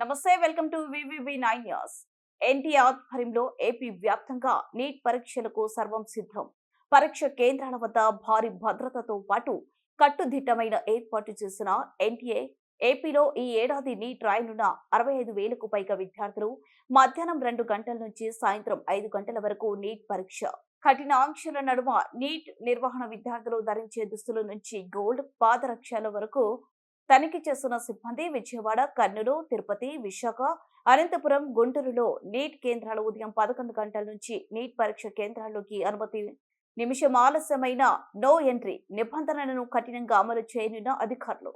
నమస్తే welcome to VVV nine news. NTR ఆధ్వర్యంలో AP వ్యాప్తంగా నీట్ పరీక్షలకు సర్వం సిద్ధం. పరీక్ష కేంద్రాల వద్ద భారీ భద్రతతో పాటు కట్టుదిట్టమైన ఏర్పాటు చేసిన ఎన్టీఏ ఏపీలో ఈ ఏడాది నీట్ రాయనున్న అరవై ఐదు వేలకు పైగా విద్యార్థులు మధ్యాహ్నం రెండు గంటల నుంచి సాయంత్రం ఐదు గంటల వరకు నీట్ పరీక్ష. కఠిన ఆంక్షల నడుమ నీట్ నిర్వహణ విద్యార్థులు ధరించే దుస్తుల నుంచి గోల్డ్ పాదరక్షల వరకు తనిఖీ చేస్తున్న సిబ్బంది విజయవాడ కర్నూలు తిరుపతి విశాఖ అనంతపురం గుంటూరులో నీట్ కేంద్రాలు ఉదయం పదకొండు గంటల నుంచి నీట్ పరీక్ష కేంద్రాల్లోకి అనుమతి నిమిషం ఆలస్యమైన నో ఎంట్రీ నిబంధనలను కఠినంగా అమలు చేయనున్న అధికారులు.